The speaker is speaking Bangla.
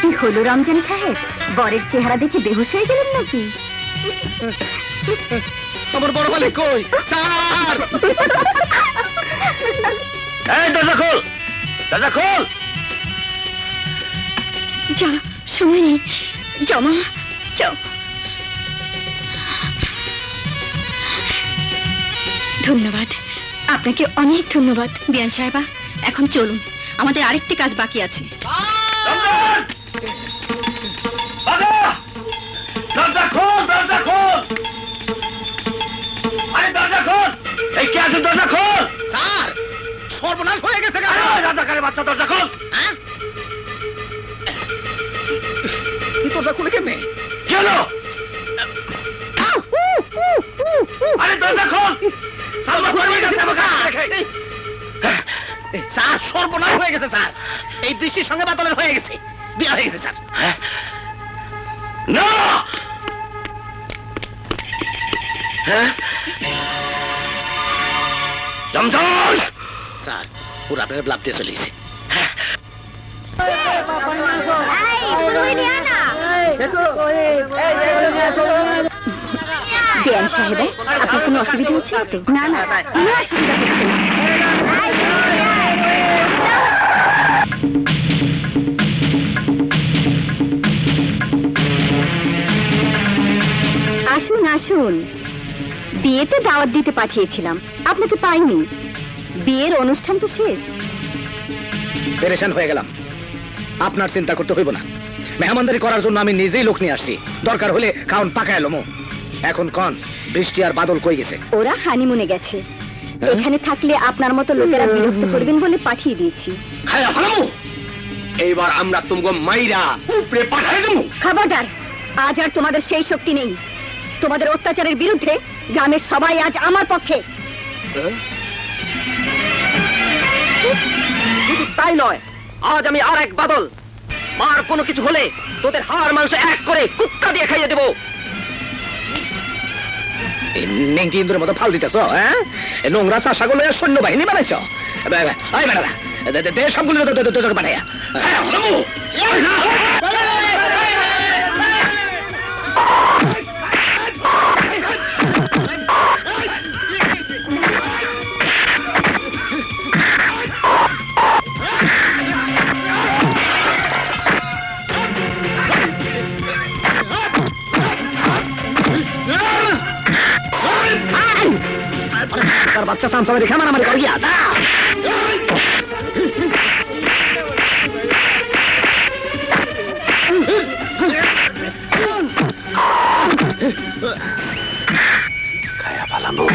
কি হলো রমজান সাহেব? বরের চেহারা দেখে বেহুশ হয়ে গেলেন নাকি? আমার বড় মালিক কই? স্যার এই দরজা খোল! দরজা খোল! যা সময় নেই জমা যাও ধন্যবাদ। আপনাকে অনেক ধন্যবাদ বিয়ান সাহেবা। এখন চলুন আমাদের আরেকটি কাজ বাকি আছে। দরজা খোল স্যার সর্বনাশ হয়ে গেছে গা। বাচ্চা দরজা খোল। হ্যাঁ? দরজা খুলে কেমনে কি স্যার সর্বনাশ হয়ে গেছে স্যার। এই বৃষ্টির সঙ্গে বাদলের হয়ে গেছে। বিয়া হয়ে গেছে স্যার। হ্যাঁ? না! হ্যাঁ? স্যার পুরো আপনার ব্লাব দিয়ে চলে গেছে। বিয়ান সাহেবা আপনার কোনো অসুবিধা হচ্ছে? না না। না অসুবিধা হচ্ছে না? আসুন। বিয়েতে দাওয়াত দিতে পাঠিয়েছিলাম আপনাকে পাইনি। বিয়ের অনুষ্ঠান তো শেষ। পেরেশান হয়ে গেলাম। আপনার চিন্তা করতে হইব না। মেহমানদারি করার জন্য আমি নিজেই লোক নিয়ে আসছি। দরকার হলে খাওন পাকা এলো এখন কন বৃষ্টি আর বাদল কই গেছে? ওরা হানিমুনে গেছে। এখানে থাকলে আপনার মতো লোকেরা বিরক্ত করবেন বলে পাঠিয়ে দিয়েছি। এইবার আমরা তুমগো মাইরা উপরে পাঠাই দেবো খবরদার আজ আর তোমাদের সেই শক্তি নেই। তোমাদের অত্যাচারের বিরুদ্ধে গ্রামের সবাই আজ আমার পক্ষে শুধু তাই নয় আজ আমি আর এক বাদল মার কোনো কিছু হলে তোদের হাড় মাংস এক করে কুত্তা দিয়ে খাইয়ে দেবো এই নেংটি ইন্দুরের মতো ফাল দিতেছ হ্যাঁ এই নোংরা চাষাগুলো সৈন্যবাহিনী বানাইছ আই বেড়া দে সবগুলো তোকে তার বাচ্চা সামসামে দেখে মারামারি করে গিয়া দা খায়া ফেলামু